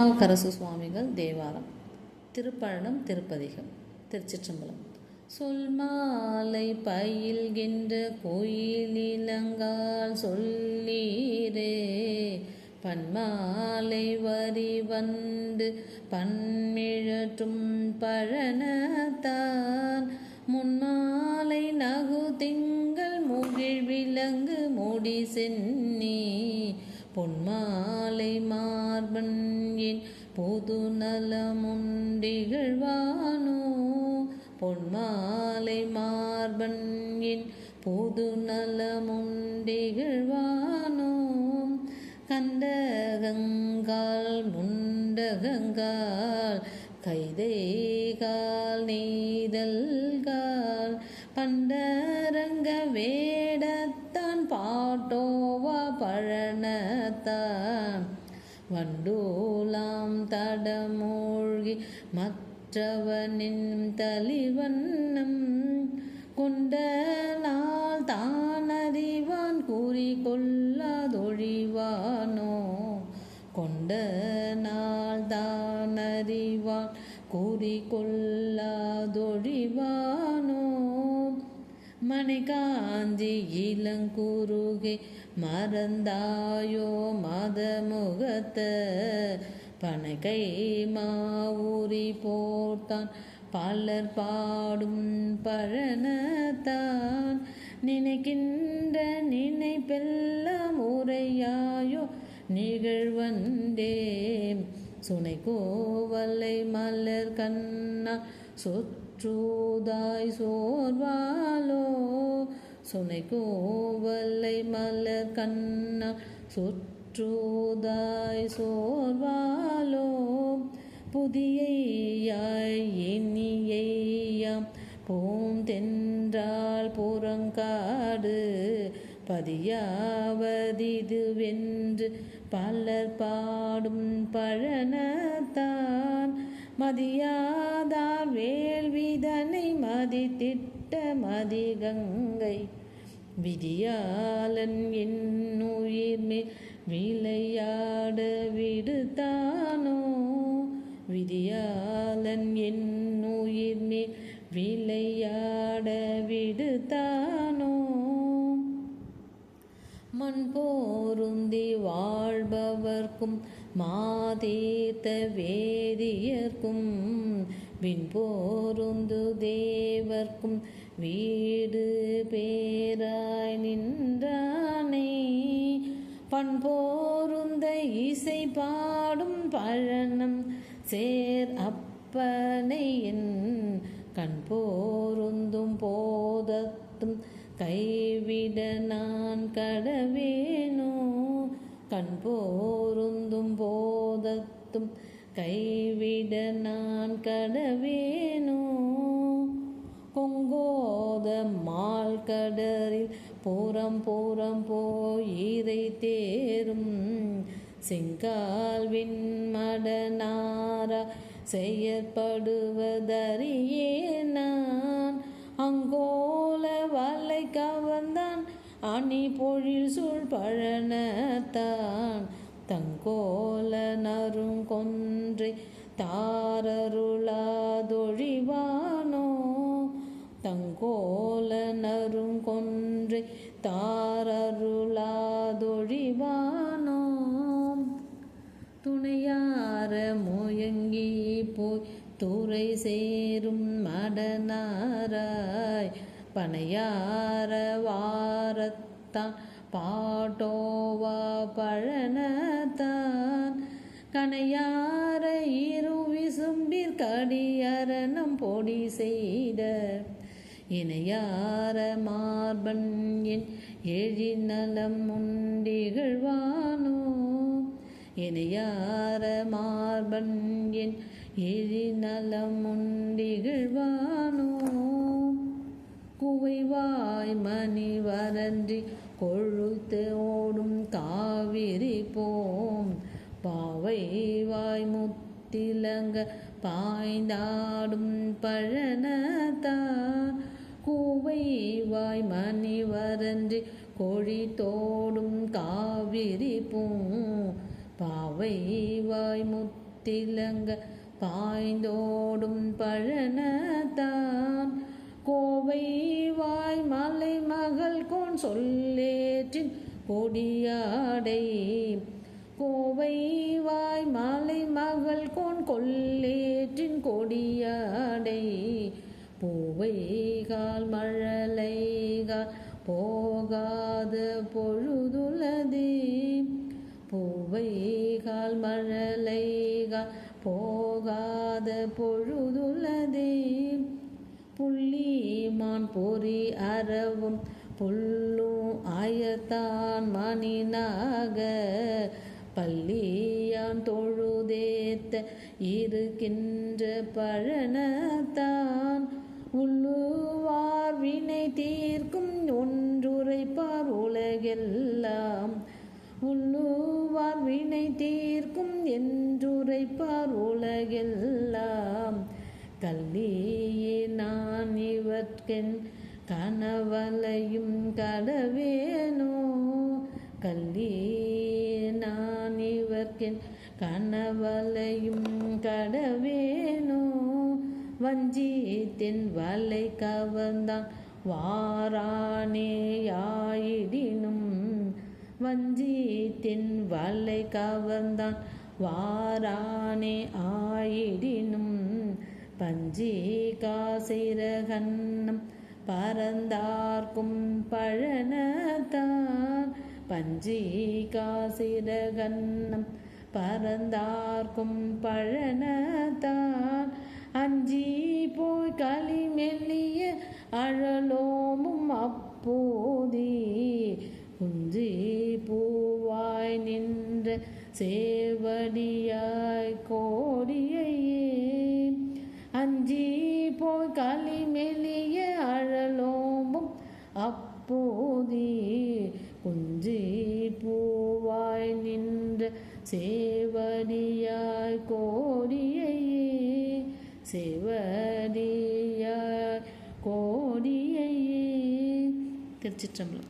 திருநாவுக்கரசு சுவாமிகள் தேவாரம். திருப்பழனம் திருப்பதிகம் திருச்சிற்றம்பலம். சொல் மாலை பயில்கின்ற கோயிலிலங்கால் சொல்லீரே பன்மாலை வரி வந்து பன்மிழற்றும் பழனத்தான். முன்னாலை நகு திங்கள் முகிழ் விலங்கு முடி சென்னி பொன்மாலை மார்பன் என் பொது நலமுண்டிகழ்வானோ? பொன்மாலை மார்பன் என் பொது நலமுண்டிகழ்வானோ? கண்டகங்கால் முண்டகங்கால் கைதேகால் பாட்டோவா பழனத்தான் வண்டோலாம் தடமூழ்கி மற்றவனின் தலிவண்ணம் கொண்டனால் தான் அறிவான் கூறி கொள்ளாதொழிவானோ கொண்ட நாள் தான் அறிவான் கூறி கொள்ளாதொழிவானோ மணிகாந்தி இளங்குருகே மறந்தாயோ மதமுகத்த பனகை மாவுரி போட்டான் பலர் பாடும் பழனத்தான். நினைக்கின்ற நினைப்பெல்லாம் உரையாயோ நிகழ்வந்தே சுனை கோவலை மலர் கண்ணா சொற்றூதாய் சோர்வா சுனை கோவல்லை மலர் கண்ணா சொற்றூதாய் சோர்வாலோ புதியாய் இனியாம் பூந்தென்றால் புறங்காடு பதியாவதிதுவென்று பலர் பாடும் பழனத்தான் மதியாதார் வேள்விதனை மதித்திட்ட மதிகங்கை விதியாளன் என்னுயிர் மேல் விளையாட விடுத்தானோ? விதியாளன் என்னுயிர் மேல் விளையாட விடுத்தானோ? மண் போருந்தி வாழ்பவர்க்கும் மாதீர்த்த வேதியர்க்கும் விண்போருந்து தேவர்க்கும் வீடு பேராய் நின்றானே. பண்போருந்த இசை பாடும் பழனம் சேர் அப்பனை என் கண் போருந்தும் போதத்தும் கைவிட நான் கடவேனோ. கண் போருந்தும் போதத்தும் கைவிட நான் கடவேனோ? கொங்கோத மால் கடரில் பூரம் பூரம் போயிரை தேரும். செங்கால்வின் மடனாரா செயற்படுவதறியே நான். அங்கோல வலை கவர்ந்தான் அணி பொழில் சூழ் பழனத்தான். தங்கோல நருங்கொன்றை தாரருளாதொழிவானோ? தங்கோல நருங்கொன்றை தாரருளாதொழிவானோ? துணையார முயங்கி போய் துறை சேரும் மடனாராய். பனையார வாரத்தான் பாட்டோவா பழனத்தான். கனையார இரு விசும்பிற் கடியரணம் பொடி செய்த இணையார மார்பன் என் எழிநலம் உண்டிகழ்வானோ இணையார மார்பன் என் எழிநலம் உண்டிகழ்வானோ குவைவாய் மணி வரன்றி கொழுத்து ஓடும் காவிரி போம். பாவை வாய் முத்திலங்க பாய்ந்தாடும் பழனத்தான் கூவை வாய் மணி வரன்றி கொழி தோடும் காவிரி பூம். பாவை வாய் முத்து பாய்ந்தோடும் பழனத்தான் சொல்லேற்றின் கொடியாடை. கோவை வாய் மாலை மகள் கோன் கொல்லேற்றின் கொடியாடை. பூவைகால் மழலைகால் போகாத பொழுதுலதே பூவைகால் மழலைகால் போகாத பொழுதுலதே புள்ளிமான் பொறி அறவும் புல்லும் ஆயத்தான் மணினாக பள்ளியான் தொழுதேத்த இருக்கின்ற பழனத்தான். உள்ளுவார் வினை தீர்க்கும் ஒன்றுரைப்பார் உலகெல்லாம். உள்ளுவார் வினை தீர்க்கும் என்றுரைப்பார் உலகெல்லாம். கல்லியே நான் இவர்க்கென் கனவலையும் கடவேனோ? கல்லியே நான் இவர்க்கென் கனவலையும் கடவேனோ? வஞ்சித்தின் வலை கவர்ந்தான் வாரானேயாயிடினும் வஞ்சித்தின் வலை கவர்ந்தான் வாரானே ஆயிடினும். பஞ்சி காசிரகன்னம் பரந்தார்க்கும் பழனத்தான் பஞ்சி காசிரகன்னம் பரந்தார்க்கும் பழனத்தான் அஞ்சி போய் களி மெல்லிய அழலோமும் அப்போதே. குஞ்சி பூவாய் நின்ற சேவடியாய் கோடியையே. அஞ்சி போய் களி மெல்லிய சேவனியாய் கோடியையே சேவனியாய் கோடியையே. திருச்சிற்றம்பலம்.